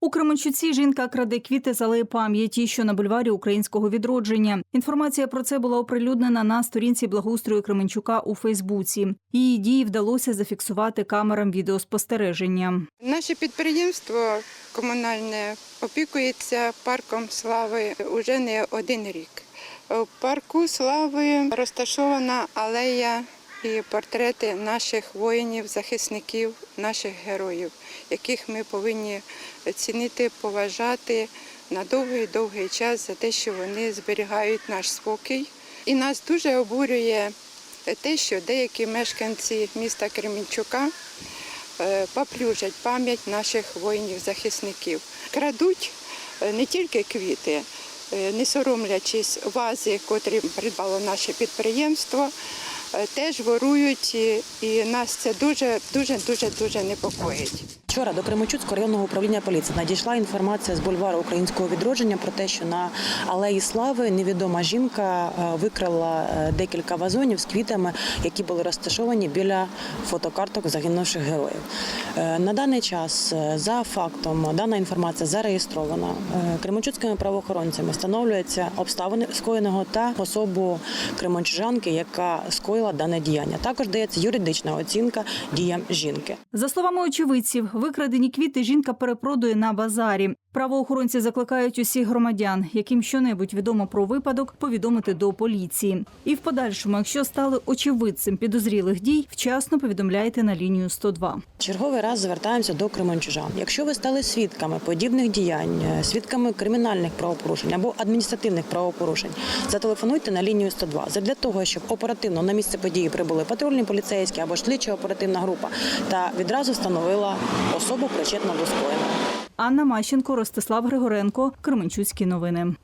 У Кременчуці жінка краде квіти з алеї пам'яті, що на бульварі українського відродження. Інформація про це була оприлюднена на сторінці благоустрою Кременчука у Фейсбуці. Її дії вдалося зафіксувати камерам відеоспостереження. Наше підприємство комунальне опікується парком слави уже не один рік. В парку слави розташована алея і портрети наших воїнів, захисників, наших героїв, яких ми повинні цінити, поважати на довгий-довгий час за те, що вони зберігають наш спокій. І нас дуже обурює те, що деякі мешканці міста Кремінчука е, поплюжать пам'ять наших воїнів-захисників. Крадуть е, не тільки квіти, е, не соромлячись вази, котрі придбало наше підприємство, теж ворують, і, нас це дуже, дуже, дуже, дуже непокоїть. Вчора до Кременчуцького районного управління поліції надійшла інформація з бульвару українського відродження про те, що на алеї слави невідома жінка е, викрала е, декілька вазонів з квітами, які були розташовані біля фотокарток загинувших героїв. Е, На даний час за фактом дана інформація зареєстрована кременчуцькими правоохоронцями. Встановлюються обставини скоєного та особу кременчужанки, яка скоїла дане діяння. Також дається юридична оцінка діям жінки. За словами очевидців, викрадені квіти жінка перепродує на базарі. Правоохоронці закликають усіх громадян, яким щонебудь відомо про випадок, повідомити до поліції. І в подальшому, якщо стали очевидцем підозрілих дій, вчасно повідомляйте на лінію 102. Черговий раз звертаємося до кременчужан. Якщо ви стали свідками подібних діянь, е, свідками кримінальних правопорушень або адміністративних правопорушень, зателефонуйте на лінію 102 задля того, щоб оперативно на місце події прибули патрульні поліцейські або слідчо оперативна група та відразу встановила особу причетну до скоєного. Анна Мащенко, Ростислав Григоренко, Кременчуцькі новини.